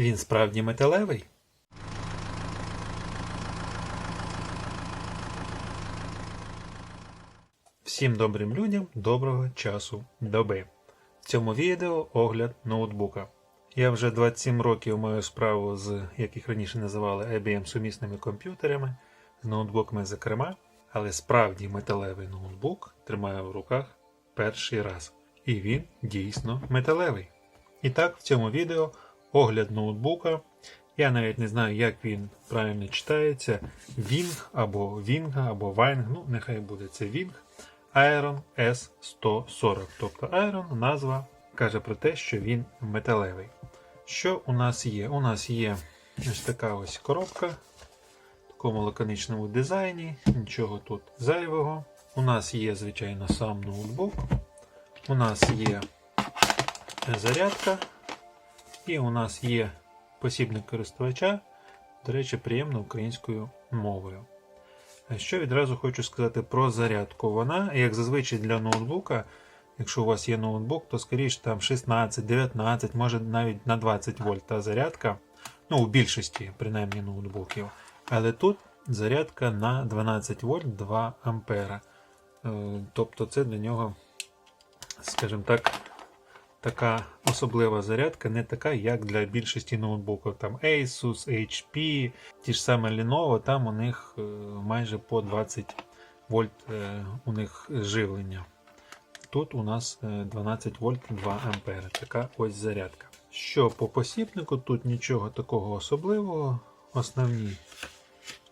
Він справді металевий? Всім добрим людям доброго часу доби. В цьому відео огляд ноутбука. Я вже 27 років маю справу з, як їх раніше називали, IBM сумісними комп'ютерами, з ноутбуками зокрема, але справді металевий ноутбук тримаю в руках перший раз. І він дійсно металевий. І так, в цьому відео огляд ноутбука. Я навіть не знаю, як він правильно читається. Wing або Wing, або Wing, ну нехай буде це Wing. Iron S140. Тобто Iron назва каже про те, що він металевий. Що у нас є? У нас є ось така ось коробка в такому лаконичному дизайні, нічого тут зайвого. У нас є, звичайно, сам ноутбук. У нас є зарядка, і у нас є посібник користувача, до речі, приємно українською мовою. Що відразу хочу сказати про зарядку. Вона, як зазвичай для ноутбука, якщо у вас є ноутбук, то скоріше там 16, 19, може навіть на 20 вольт та зарядка. Ну, у більшості, принаймні, ноутбуків. Але тут зарядка на 12 вольт 2 ампера. Е, Тобто це для нього, скажімо так, така особлива зарядка, не така, як для більшості ноутбуків. Там Asus, HP, ті ж саме Lenovo, там у них е, майже по 20 вольт е, у них живлення. Тут у нас е, 12 вольт 2 ампери. Така ось зарядка. Що по посібнику, тут нічого такого особливого. Основні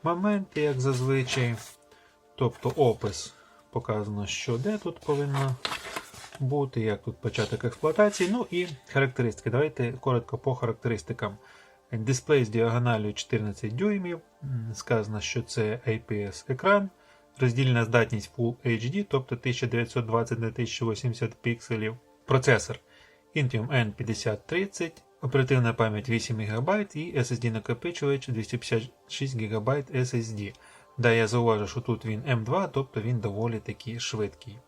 моменти, як зазвичай. Тобто опис показано, що де тут повинно бути, як тут початок експлуатації. Ну і характеристики. Давайте коротко по характеристикам. Дисплей з діагоналю 14 дюймів. Сказано, що це IPS екран. Роздільна здатність Full HD, тобто 1920 на 1080 пікселів. Процесор Intium N5030, оперативна пам'ять 8 ГБ і SSD накопичувач 256 ГБ SSD. Да, я зауважу, що тут він M2, тобто він доволі таки швидкий.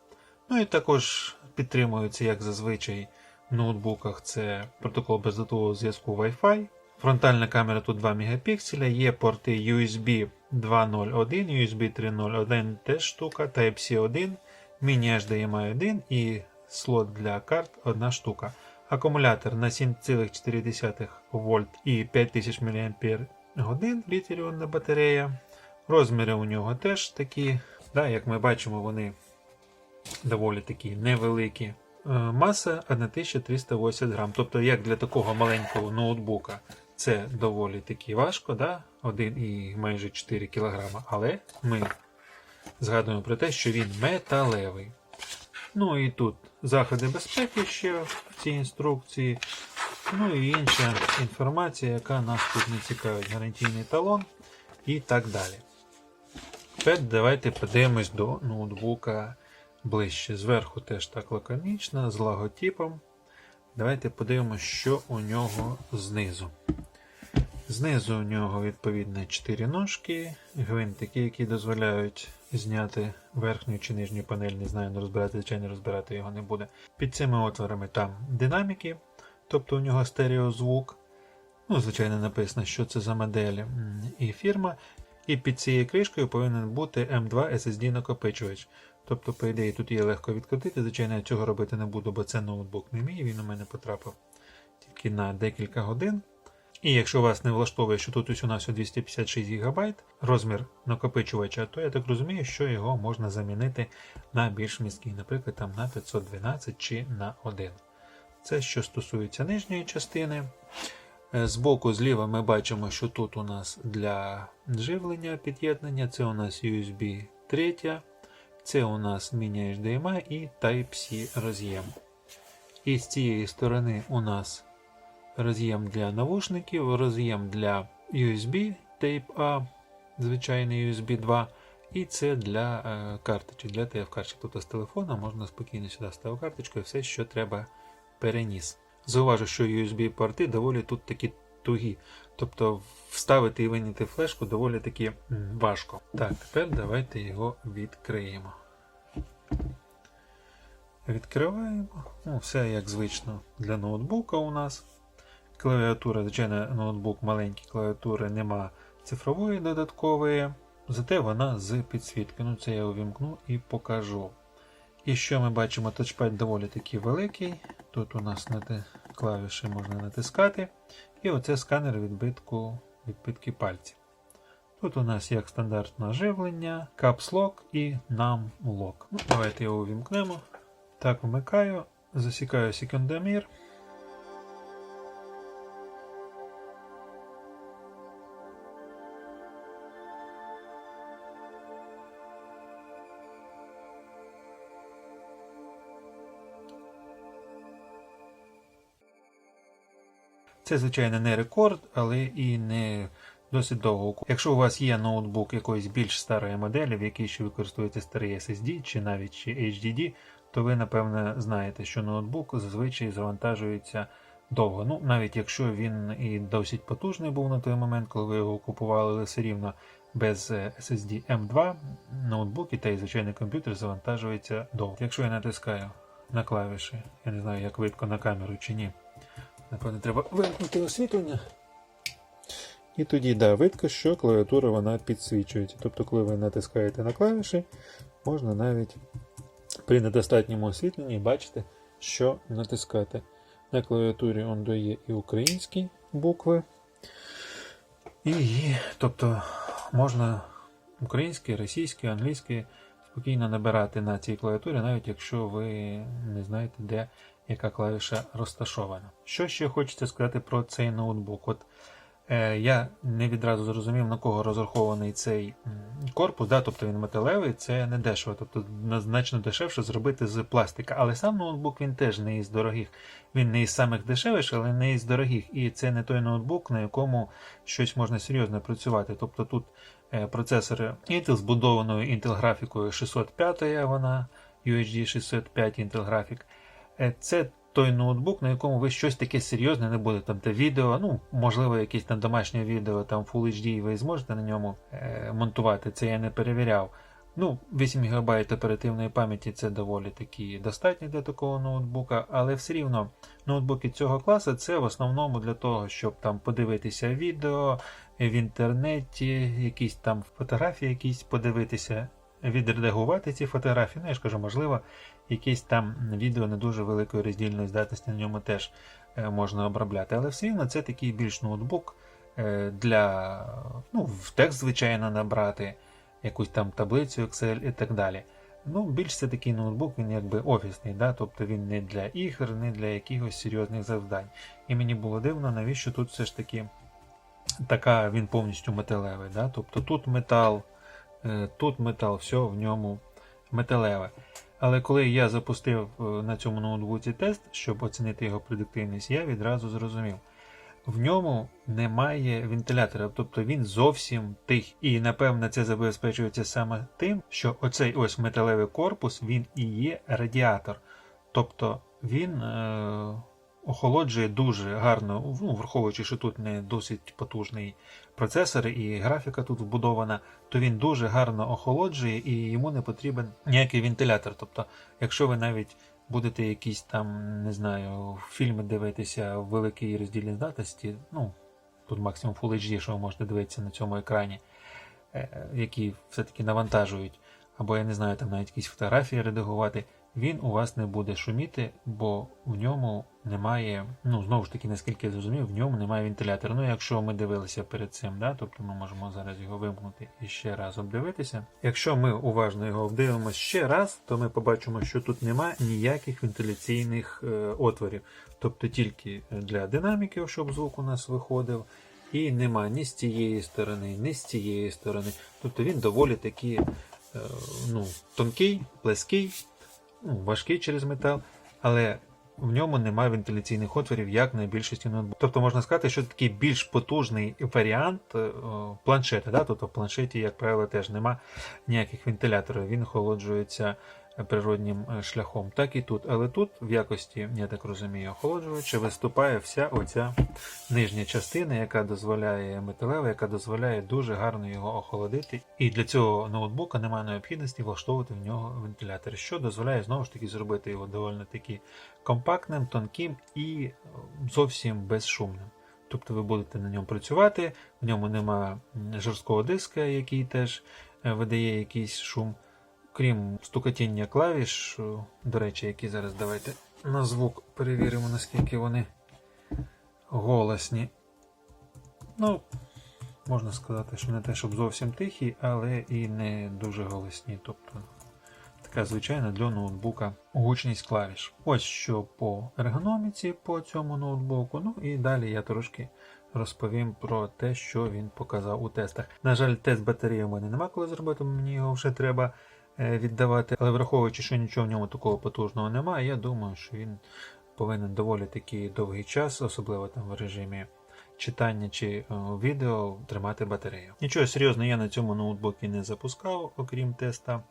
Ну і також підтримується, як зазвичай, в ноутбуках це протокол бездротового зв'язку Wi-Fi. Фронтальна камера тут 2 Мп, є порти USB 2.0.1, USB 3.0.1 теж штука, Type-C 1, Mini HDMI 1 і слот для карт 1 штука. Акумулятор на 7,4 вольт і 5000 мАч літій-іонна батарея. Розміри у нього теж такі, да, як ми бачимо, вони доволі такі невеликі. Е, Маса 1380 грам. Тобто, як для такого маленького ноутбука, це доволі таки важко, да? 1 і майже 4 кг. Але ми згадуємо про те, що він металевий. Ну і тут заходи безпеки ще в цій інструкції. Ну і інша інформація, яка нас тут не цікавить, гарантійний талон і так далі. Тепер давайте подивимось до ноутбука ближче. Зверху теж так лаконічно, з логотипом. Давайте подивимося, що у нього знизу. Знизу у нього відповідно 4 ножки, гвинтики, які дозволяють зняти верхню чи нижню панель, не знаю, не розбирати, звичайно, розбирати його не буде. Під цими отворами там динаміки, тобто у нього стереозвук. Ну, звичайно, написано, що це за модель і фірма. І під цією кришкою повинен бути M2 SSD накопичувач. Тобто, по ідеї, тут є легко відкрутити. Звичайно, я цього робити не буду, бо це ноутбук не мій, він у мене потрапив тільки на декілька годин. І якщо вас не влаштовує, що тут ось у нас 256 ГБ розмір накопичувача, то я так розумію, що його можна замінити на більш міський, наприклад, там на 512 чи на 1. Це що стосується нижньої частини. Е, Збоку зліва ми бачимо, що тут у нас для живлення під'єднання, це у нас USB 3, це у нас Mini HDMI і Type-C роз'єм. І з цієї сторони у нас роз'єм для навушників, роз'єм для USB Type-A, звичайний USB 2, і це для е, карточок, для TF-карточок. Тобто з телефона можна спокійно сюди ставити карточку і все, що треба переніс. Зауважу, що USB-порти доволі тут такі тугі. Тобто вставити і виняти флешку доволі таки важко. Так, тепер давайте його відкриємо. Відкриваємо. Ну, все як звично для ноутбука у нас. Клавіатура, звичайно, ноутбук маленький, клавіатури нема цифрової додаткової, зате вона з підсвітки. Ну, це я увімкну і покажу. І що ми бачимо, тачпад доволі такий великий. Тут у нас на клавіші можна натискати. І оце сканер відбитку, відбитки пальців. Тут у нас як стандартне живлення, капслок і нам лок. Ну, давайте його увімкнемо. Так, вмикаю, засікаю секундомір. Це, звичайно, не рекорд, але і не досить довго. Якщо у вас є ноутбук якоїсь більш старої моделі, в якій ще використовуєте старий SSD чи навіть ще HDD, то ви, напевне, знаєте, що ноутбук зазвичай завантажується довго. Ну, навіть якщо він і досить потужний був на той момент, коли ви його купували, але все рівно без е, SSD M2 ноутбук і та й звичайний комп'ютер завантажується довго. Якщо я натискаю на клавіші, я не знаю, як видко на камеру чи ні. Напевно, треба вимкнути освітлення. І тоді, да, видко, що клавіатура вона підсвічується. Тобто, коли ви натискаєте на клавіші, можна навіть при недостатньому освітленні бачити, що натискати. На клавіатурі он дає і українські букви. І, і тобто можна українські, російські, англійські спокійно набирати на цій клавіатурі, навіть якщо ви не знаєте, де яка клавіша розташована. Що ще хочеться сказати про цей ноутбук? От е, я не відразу зрозумів, на кого розрахований цей корпус, да, тобто він металевий, це не дешево, тобто значно дешевше зробити з пластика. Але сам ноутбук він теж не із дорогих. Він не із самих дешевих, але не із дорогих. І це не той ноутбук, на якому щось можна серйозно працювати. Тобто тут е, процесори Intel з будованою Intel графікою 605, вона UHD 605 Intel графік. Е, Це той ноутбук, на якому ви щось таке серйозне не будете. Там те відео, ну, можливо, якесь там домашнє відео, там Full HD, ви зможете на ньому е, монтувати. Це я не перевіряв. Ну, 8 ГБ оперативної пам'яті це доволі таки достатньо для такого ноутбука, але все рівно ноутбуки цього класу це в основному для того, щоб там подивитися відео в інтернеті, якісь там фотографії, якісь подивитися, відредагувати ці фотографії. Ну, я ж кажу, можливо, якісь там відео не дуже великої роздільної здатності на ньому теж е, можна обробляти. Але все рівно це такий більш ноутбук е, для ну, в текст, звичайно, набрати, якусь там таблицю Excel і так далі. Ну, більш це такий ноутбук, він якби офісний, да? тобто він не для ігор, не для якихось серйозних завдань. І мені було дивно, навіщо тут все ж таки така він повністю металевий. Да? Тобто тут метал, тут метал, все в ньому металеве. Але коли я запустив е, на цьому ноутбуці тест, щоб оцінити його продуктивність, я відразу зрозумів. В ньому немає вентилятора, тобто він зовсім тих. І напевно це забезпечується саме тим, що оцей ось металевий корпус він і є радіатор. Тобто він е, охолоджує дуже гарно, ну, враховуючи, що тут не досить потужний процесор і графіка тут вбудована, то він дуже гарно охолоджує і йому не потрібен ніякий вентилятор. Тобто, якщо ви навіть будете якісь там, не знаю, фільми дивитися в великій роздільній здатності, ну, тут максимум Full HD, що ви можете дивитися на цьому екрані, е, які все-таки навантажують, або я не знаю, там навіть якісь фотографії редагувати, він у вас не буде шуміти, бо в ньому немає, ну знову ж таки, наскільки я зрозумів, в ньому немає вентилятора. Ну, якщо ми дивилися перед цим, да, тобто ми можемо зараз його вимкнути і ще раз обдивитися. Якщо ми уважно його обдивимося ще раз, то ми побачимо, що тут немає ніяких вентиляційних е, отворів, тобто тільки для динаміків, щоб звук у нас виходив. І нема ні з цієї сторони, ні з цієї сторони. Тобто він доволі таки е, ну, тонкий, плеский, ну, важкий через метал, але в ньому немає вентиляційних отворів, як на більшості ноутбуків. Тобто можна сказати, що це такий більш потужний варіант е, планшета. Да? Тобто в планшеті, як правило, теж нема ніяких вентиляторів. Він охолоджується природнім е, шляхом, так і тут. Але тут, в якості, я так розумію, охолоджувача, виступає вся оця нижня частина, яка дозволяє металева, яка дозволяє дуже гарно його охолодити. І для цього ноутбука немає необхідності влаштовувати в нього вентилятор, що дозволяє знову ж таки зробити його доволі таки компактним, тонким і е, зовсім безшумним. Тобто ви будете на ньому працювати, в ньому нема жорсткого диска, який теж е, видає якийсь шум. Крім стукотіння клавіш, е, до речі, які зараз давайте на звук перевіримо, наскільки вони голосні. Ну, можна сказати, що не те, щоб зовсім тихі, але і не дуже голосні. Тобто така звичайна для ноутбука гучність клавіш. Ось що по ергономіці по цьому ноутбуку. Ну і далі я трошки розповім про те, що він показав у тестах. На жаль, тест батареї у мене нема коли зробити, мені його вже треба віддавати. Але враховуючи, що нічого в ньому такого потужного немає, я думаю, що він повинен доволі такий довгий час, особливо там в режимі читання чи е, відео, тримати батарею. Нічого серйозного я на цьому ноутбуці не запускав, окрім теста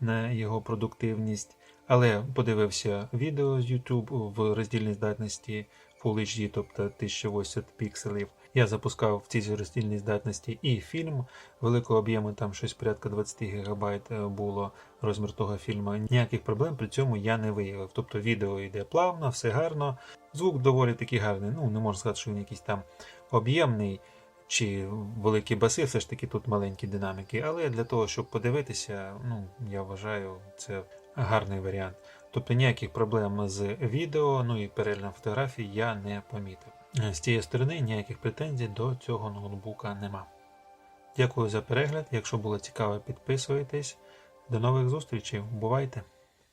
на його продуктивність. Але подивився відео з YouTube в роздільній здатності Full HD, тобто 1080 пікселів. Я запускав в цій роздільній здатності і фільм великого об'єму, там щось порядка 20 ГБ було розмір того фільму. Ніяких проблем при цьому я не виявив. Тобто відео йде плавно, все гарно. Звук доволі таки гарний. Ну, не можна сказати, що він якийсь там об'ємний чи великі баси, все ж таки тут маленькі динаміки. Але для того, щоб подивитися, ну, я вважаю, це гарний варіант. Тобто ніяких проблем з відео, ну і переглядом фотографій я не помітив. З цієї сторони ніяких претензій до цього ноутбука нема. Дякую за перегляд. Якщо було цікаво, підписуйтесь. До нових зустрічей. Бувайте!